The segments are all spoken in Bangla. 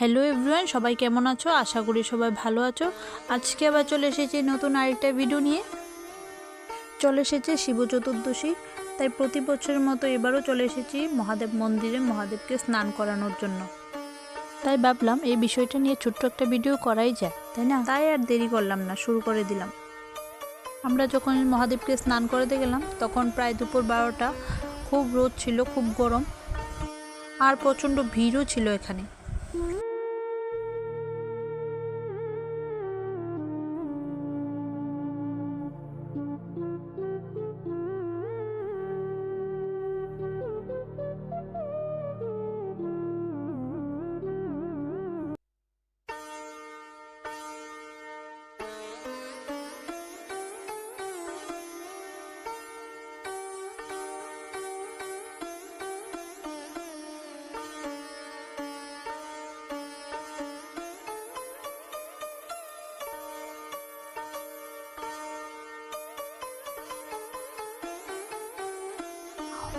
হ্যালো এভরিওয়ান সবাই কেমন আছো? আশা করি সবাই ভালো আছো। আজকে আবার চলে এসেছি নতুন আরেকটা ভিডিও নিয়ে। চলে এসেছে শিব চতুর্দশী, তাই প্রতি বছরের মতো এবারও চলে এসেছি মহাদেব মন্দিরে মহাদেবকে স্নান করানোর জন্য। তাই ভাবলাম এই বিষয়টা নিয়ে ছোট্ট একটা ভিডিও করাই যায়, তাই না? তাই আর দেরি করলাম না, শুরু করে দিলাম। আমরা যখন মহাদেবকে স্নান করাতে গেলাম, তখন প্রায় দুপুর বারোটা, খুব রোদ ছিল, খুব গরম, আর প্রচণ্ড ভিড়ও ছিল এখানে।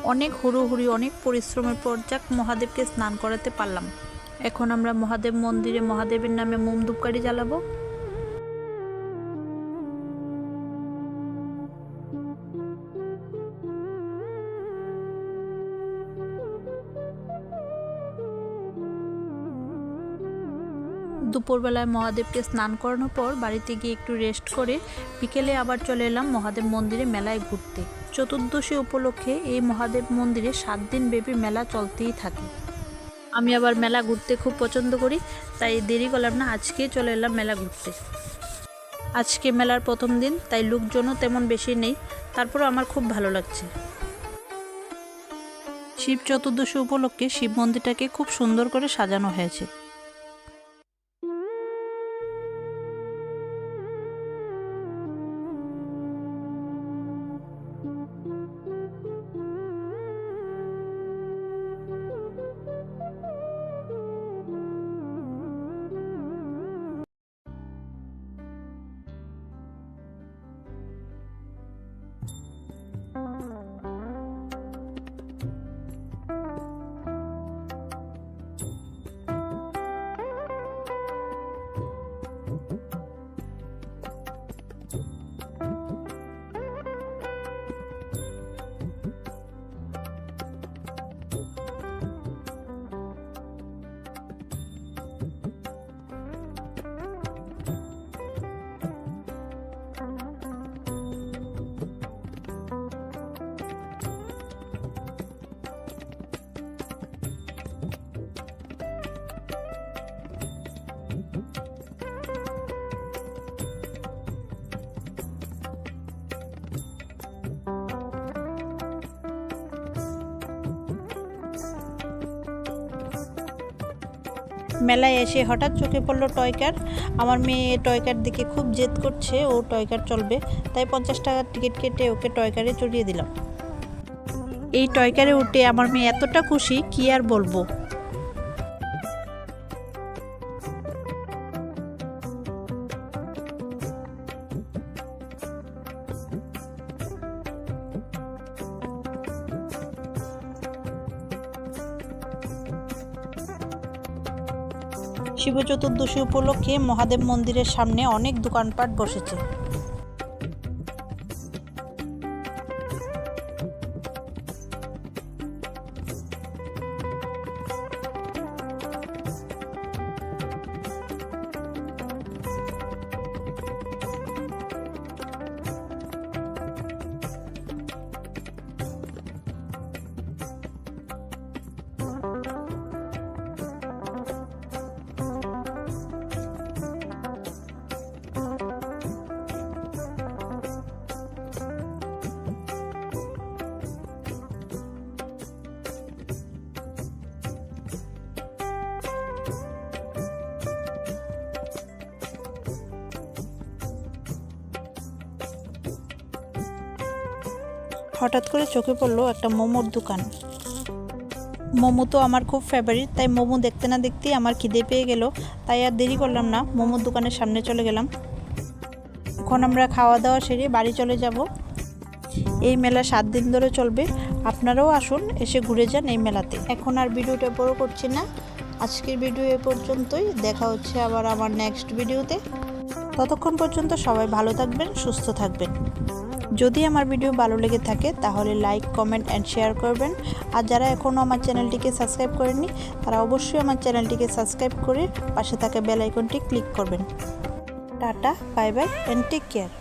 অনেক হুড়োহুড়ি, অনেক পরিশ্রমের পর যাক মহাদেবকে স্নান করাতে পারলাম। এখন আমরা মহাদেব মন্দিরে, মহাদেবের নামে মোম ধূপকাঠি জ্বালাবো। দুপুরবেলায় মহাদেবকে স্নান করানোর পর বাড়িতে গিয়ে একটু রেস্ট করে বিকেলে আবার চলে এলাম মহাদেব মন্দিরে মেলায় ঘুরতে। চতুর্দশী উপলক্ষে এই মহাদেব মন্দিরে সাত দিন ব্যাপী মেলা চলতেই থাকে। আমি আবার মেলা ঘুরতে খুব পছন্দ করি, তাই দেরি করলাম না, আজকেই চলে এলাম মেলা ঘুরতে। আজকে মেলার প্রথম দিন, তাই লোকজনও তেমন বেশি নেই, তারপরও আমার খুব ভালো লাগছে। শিব চতুর্দশী উপলক্ষে শিব মন্দিরটাকে খুব সুন্দর করে সাজানো হয়েছে। মেলায় এসে হঠাৎ চোখে পড়ল টয়কার আমার মেয়ে টয়কার দিকে খুব জেদ করছে, ও টয়কার চলবে। তাই পঞ্চাশ টাকার টিকিট কেটে ওকে টয়কারে চড়িয়ে দিলাম। এই টয়কারে উঠে আমার মেয়ে এতটা খুশি, কি আর বলব? শিব চতুর্দশী উপলক্ষে মহাদেব মন্দিরের সামনে অনেক দোকানপাট বসেছে। হঠাৎ করে চোখে পড়ল একটা মোমোর দোকান। মোমো তো আমার খুব ফেভারিট তাই মোমো দেখতে না দেখতেই আমার খিদে পেয়ে গেল। তাই আর দেরি করলাম না, মোমোর দোকানের সামনে চলে গেলাম। এখন আমরা খাওয়া দাওয়া সেরে বাড়ি চলে যাব। এই মেলা সাত দিন ধরে চলবে। আপনারাও আসুন, এসে ঘুরে যান এই মেলাতে। এখন আর ভিডিওটা বড় করছি না। আজকের ভিডিও এ পর্যন্তই। দেখা হচ্ছে আবার আমার নেক্সট ভিডিওতে ততক্ষণ পর্যন্ত সবাই ভালো থাকবেন, সুস্থ থাকবেন। যদি আমার ভিডিও ভালো লেগে থাকে, তাহলে লাইক কমেন্ট অ্যান্ড শেয়ার করবেন। আর যারা এখনও আমার চ্যানেলটিকে সাবস্ক্রাইব করেননি, তারা অবশ্যই আমার চ্যানেলটিকে সাবস্ক্রাইব করে পাশে থাকা বেল আইকনটি ক্লিক করবেন। Tata bye bye and take care